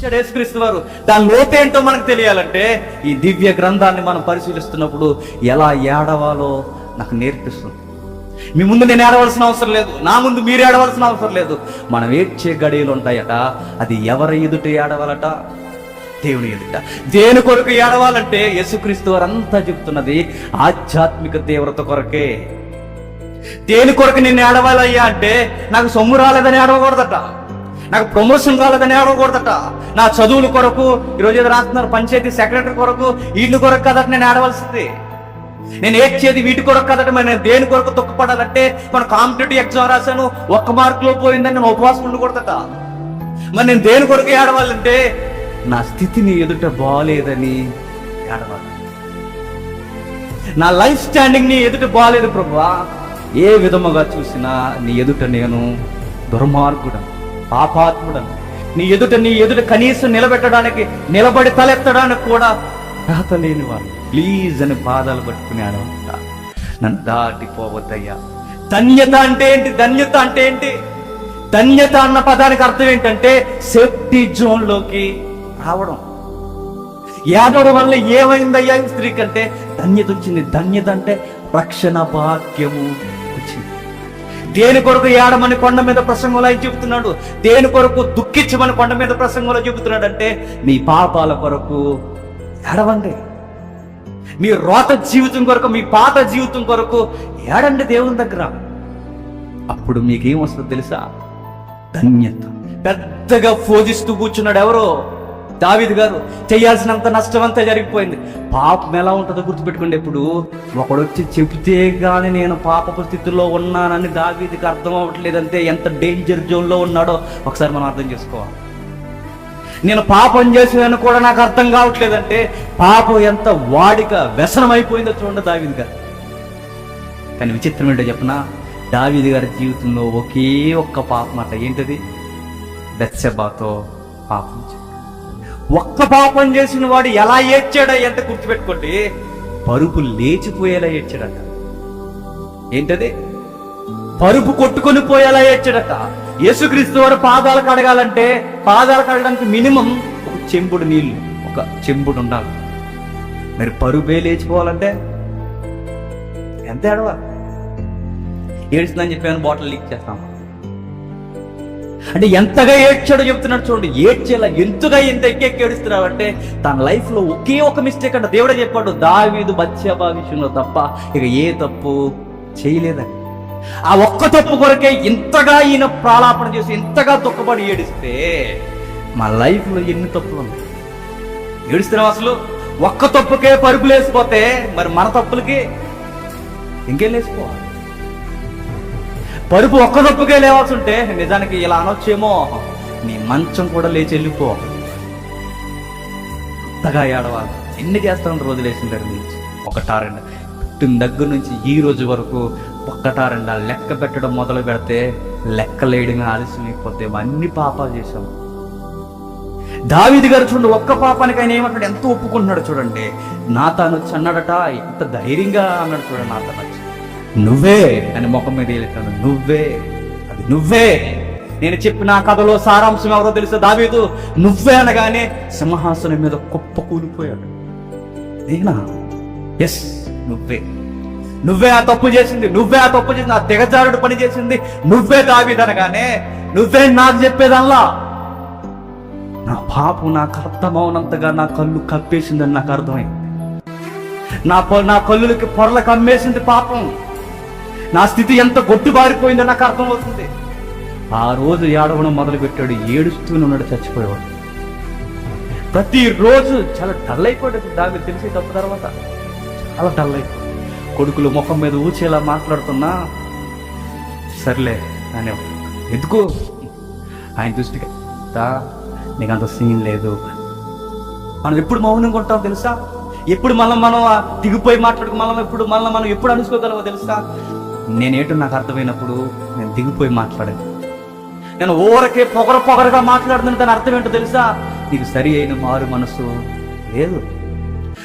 ఇచ్చాడు యేసుక్రీస్తు వారు. దాని లోతేంటో మనకు తెలియాలంటే ఈ దివ్య గ్రంథాన్ని మనం పరిశీలిస్తున్నప్పుడు ఎలా ఏడవాలో నాకు నేర్పిస్తుంది. మీ ముందు నేను ఏడవలసిన అవసరం లేదు. నా ముందు మీరు ఏడవలసిన అవసరం లేదు. మనం ఏడ్చే గడియలు ఉంటాయట. అది ఎవరి ఎదుట ఏడవాలట? దేవుని ఎదుట. దేని కొరకు ఏడవాలంటే యేసుక్రీస్తు వారు అంతా చెప్తున్నది ఆధ్యాత్మిక తీవ్రత కొరకే. దేని కొరకు నేను ఏడవాలయ్యా అంటే నాకు సొమ్ము రాలేదని ఏడవకూడదట. నాకు ప్రమోషన్ రాలేదని ఏడవకూడదట నా చదువుల కొరకు ఈరోజు ఏదో రాస్తున్నారు పంచాయతీ సెక్రటరీ కొరకు వీళ్ళు కొరకు కదట నేను ఏడవలసింది. నేను ఏడ్చేది వీటి కొరకు కదట మరి నేను దేని కొరకు తొక్కపడాలంటే మన కాంపిటేటివ్ ఎగ్జామ్ రాశాను ఒక్క మార్కులో పోయిందని నేను ఉపవాసం ఉండకూడదట. మరి నేను దేని కొరకు ఏడవాలంటే నా స్థితిని ఎదుట బాగాలేదని ఏడవాలి. నా లైఫ్ స్టాండింగ్ని ఎదుట బాగాలేదు ప్రభువా. ఏ విధముగా చూసినా నీ ఎదుట నేను దుర్మార్గుడను. పాపాత్ముడను. నీ ఎదుట నీ ఎదుట కనీసం నిలబెట్టడానికి నిలబడి తలెత్తడానికి కూడా రాత లేని వాడు ప్లీజ్ అని పాదాలు పట్టుకుని ఆడవంట నన్ను దాటిపోవద్దయ్యా. ధన్యత అంటే ఏంటి? ధన్యత అంటే ఏంటి? ధన్యత అన్న పదానికి అర్థం ఏంటంటే సేఫ్టీ జోన్లోకి రావడం. ఏడవడం వల్ల ఏమైందయ్యా స్త్రీ కంటే? ధన్యత వచ్చింది. ధన్యత అంటే రక్షణ భాగ్యము వచ్చింది. దేని కొరకు ఏడమని కొండ మీద ప్రసంగంలో ఆయన చెబుతున్నాడు? దేని కొరకు దుఃఖించమని కొండ మీద ప్రసంగంలో చెబుతున్నాడు అంటే మీ పాపాల కొరకు ఏడవండి. మీ రోత జీవితం కొరకు మీ పాత జీవితం కొరకు ఏడండి దేవుని దగ్గర. అప్పుడు మీకేం వస్తుందో తెలుసా? ధన్యత. పెద్దగా పూజిస్తూ కూర్చున్నాడు ఎవరో? దావిది గారు చేయాల్సినంత నష్టం అంతా జరిగిపోయింది. పాపం ఎలా ఉంటుందో గుర్తుపెట్టుకోండి ఇప్పుడు ఒకడు వచ్చి చెబితే కానీ నేను పాపపు స్థితిలో ఉన్నానని దావీదికి అర్థం అవ్వట్లేదంటే ఎంత డేంజర్ జోన్లో ఉన్నాడో ఒకసారి మనం అర్థం చేసుకోవాలి. నేను పాపం చేసేదని కూడా నాకు అర్థం కావట్లేదంటే పాపం ఎంత వాడిక వ్యసనం అయిపోయిందో చూడండి దావీది గారు. కానీ విచిత్రం ఏంటో చెప్పిన? దావీది గారి జీవితంలో ఒకే ఒక్క పాపం అట. ఏంటది? బెత్సెబాతో పాపం ఒక్క పాపం చేసిన వాడు ఎలా ఏడ్చాడా ఎంత గుర్తుపెట్టుకోండి. పరుపు లేచిపోయేలా ఏడ్చాడట. ఏంటది? పరుపు కొట్టుకొని పోయేలా ఏడ్చాడట. యేసుక్రీస్తు వారు పాదాలు కడగాలంటే పాదాలు కడగడానికి మినిమం ఒక చెంబుడు నీళ్ళు ఒక చెంబుడు ఉండాలి. మరి పరుపే లేచిపోవాలంటే ఎంత ఏడవాలి? ఏడ్చిందని చెప్పాను బాటిల్ లీక్ చేస్తాం అంటే ఎంతగా ఏడ్చాడో చెప్తున్నాడు చూడండి ఏడ్చేలా ఎంతగా ఎంత ఎక్కెక్కి ఏడుస్తున్నావు అంటే తన లైఫ్లో ఒకే ఒక మిస్టేక్ అంటే దేవుడే చెప్పాడు దావీదు బత్యబా విషయంలో తప్ప ఇక ఏ తప్పు చేయలేదని ఆ ఒక్క తప్పు కొరకే ఇంతగా ఈయన ప్రాలాపన చేసి ఇంతగా దుఃఖపడి ఏడిస్తే మా లైఫ్లో ఎన్ని తప్పులు ఉన్నాయి? ఏడుస్తున్నావు అసలు? ఒక్క తప్పుకే పరుపులేసిపోతే మరి మన తప్పులకి ఇంకేం లేసిపోవాలి? పరుపు ఒక్కదొప్పుకే లేవాల్సి ఉంటే నిజానికి ఇలా అనొచ్చేమో. నీ మంచం కూడా లేచి వెళ్ళిపో. అంతగా ఏడవాలి. ఎన్ని చేస్తాను రోజులు దగ్గర నుంచి? ఒక టారెండ పుట్టిన దగ్గర నుంచి ఈ రోజు వరకు ఒక్క టారెండ లెక్క పెట్టడం మొదలు పెడితే లెక్కలేయడం ఆలస్యం అయిపోతే అన్ని పాపాలు చేశాం. దావిది గారు చూడండి ఒక్క పాపానికి ఆయన ఏమంటాడు ఎంతో ఒప్పుకుంటున్నాడు చూడండి. నా తాను చన్నాడట అన్నాడట ఎంత ధైర్యంగా అన్నాడు చూడండి నా తన నువ్వే అని ముఖం మీద వెళ్ళాను నువ్వే. అది నువ్వే. నేను చెప్పిన కథలో సారాంశం ఎవరో తెలుసా దావీదు? నువ్వే అనగానే సింహాసనం మీద కుప్ప కూలిపోయాడు. నేనా? ఎస్ నువ్వే. నువ్వే ఆ తప్పు చేసింది. నువ్వే ఆ తప్పు చేసింది. ఆ దిగజారుడు పని చేసింది. నువ్వే దావీదు అనగానే నువ్వే నాకు చెప్పేదల్లా నా పాపం నాకు అర్థమవునంతగా నా కళ్ళు కప్పేసిందని నాకు అర్థమైంది. నా నా కళ్ళులకి పొరలు కమ్మేసింది పాపం. నా స్థితి ఎంత గొట్టుబారిపోయిందో నాకు అర్థమవుతుంది. ఆ రోజు ఏడవడం మొదలుపెట్టాడు ఏడుస్తూనే ఉన్నాడు చచ్చిపోయేవాడు. ప్రతిరోజు చాలా డల్ అయిపోయాడు దాని తెలిసి తప్పు తర్వాత చాలా డల్ అయిపోయాడు కొడుకులు ముఖం మీద ఊచేలా మాట్లాడుతున్నా సర్లే అనే ఎందుకు? ఆయన దృష్టికి "దా, నీకు అంత సీన్ లేదు. మనం ఎప్పుడు మౌనంగా ఉంటాం తెలుసా? ఎప్పుడు మనం మనం దిగిపోయి మాట్లాడుకు మనం ఎప్పుడు మనం మనం ఎప్పుడు అనుకోగలమో తెలుసా? నేనేటో నాకు అర్థమైనప్పుడు నేను దిగిపోయి మాట్లాడాను. నేను ఊరకే పొగర పొగరగా మాట్లాడుతున్న దాని అర్థం ఏంటో తెలుసా? నీకు సరి అయిన మారు మనసు లేదు.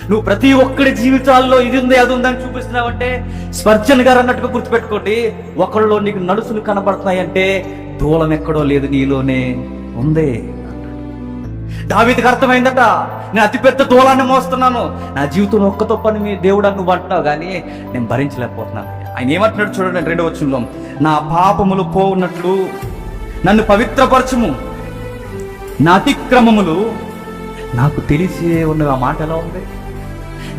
నువ్వు ప్రతి ఒక్కడి జీవితాల్లో ఇది ఉంది అది ఉందని చూపిస్తున్నావంటే స్పర్జన్ గారు అన్నట్టుగా గుర్తుపెట్టుకోండి. ఒకళ్ళలో నీకు నడుసులు కనబడుతున్నాయంటే దూలం ఎక్కడో లేదు నీలోనే ఉందే దావీదికి అర్థమైందట నేను అతిపెద్ద దూలాన్ని మోస్తున్నాను. నా జీవితంలో ఒక్కతో పని మీ దేవుడు అని నువ్వు అంటున్నావు కానీ నేను భరించలేకపోతున్నాను. ఆయన ఏమంటున్నాడు చూడండి రెండవ వచనంలో. నా పాపములు పోవున్నట్లు నన్ను పవిత్రపరచుము. నా అతిక్రమములు నాకు తెలిసే ఉన్నవి. ఆ మాట ఎలా ఉంది?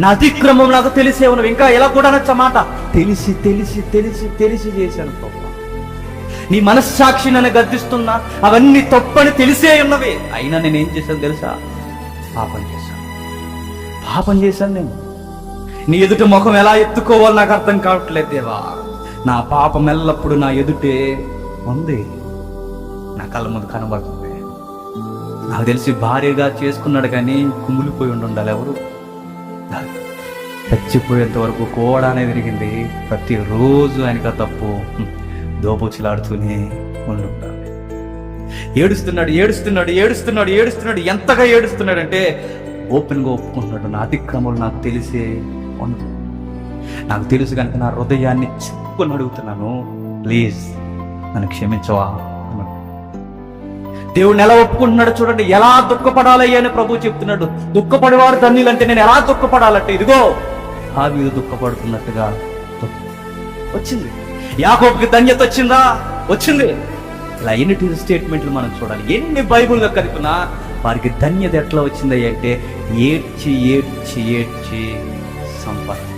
నా అతిక్రమం నాకు తెలిసే ఉన్నవి. ఇంకా ఎలా కూడా నచ్చ మాట? తెలిసి తెలిసి తెలిసి తెలిసి చేశాను ప్రభు. నీ మనస్సాక్షి నన్ను గర్దిస్తున్నా అవన్నీ తప్పని తెలిసే ఉన్నవి. అయినా నేను ఏం చేశాను తెలుసా? పాపం చేశాను. పాపం చేశాను నేను. నీ ఎదుట ముఖం ఎలా ఎత్తుకోవాలో నాకు అర్థం కావట్లేదు దేవా. నా పాపం ఎల్లప్పుడు నా ఎదుటే ఉంది. నా కళ్ళ ముందు కనబడుతుంది. నాకు తెలిసి భార్యగా చేసుకున్నాడు కానీ కుమిలిపోయి ఉండాలి ఎవరు? చచ్చిపోయేంత వరకు కోడానే తిరిగింది ప్రతిరోజు ఆయనకు తప్పు హ్మ్, ఉండి ఉండాలి ఏడుస్తున్నాడు ఏడుస్తున్నాడు ఏడుస్తున్నాడు ఏడుస్తున్నాడు. ఎంతగా ఏడుస్తున్నాడంటే ఓపెన్గా ఒప్పుకుంటున్నాడు. నా అతిక్రమలు నాకు తెలిసే ఉండదు నాకు తెలుసు కనుక నా హృదయాన్ని చెప్పుకొని అడుగుతున్నాను. ప్లీజ్ నన్ను క్షమించవా? అన్నాడు. దేవుడిని ఎలా ఒప్పుకుంటున్నాడు చూడండి. ఎలా దుఃఖపడాలయ్యా అని ప్రభు చెప్తున్నాడు. దుఃఖపడేవారు ధన్యులంటే నేను ఎలా దుఃఖపడాలంటే ఇదిగో హాబీలు దుఃఖపడుతున్నట్టుగా వచ్చింది. యాకోబుకి ధన్యత వచ్చిందా? వచ్చింది. ఇలా ఎన్ని స్టేట్మెంట్లు మనం చూడాలి. ఎన్ని బైబుల్లో కలిపినా వారికి ధన్యత ఎట్లా వచ్చిందయ్యంటే ఏడ్చి ఏడ్చి ఏడ్చి ఏడ్చి సంపాదించారు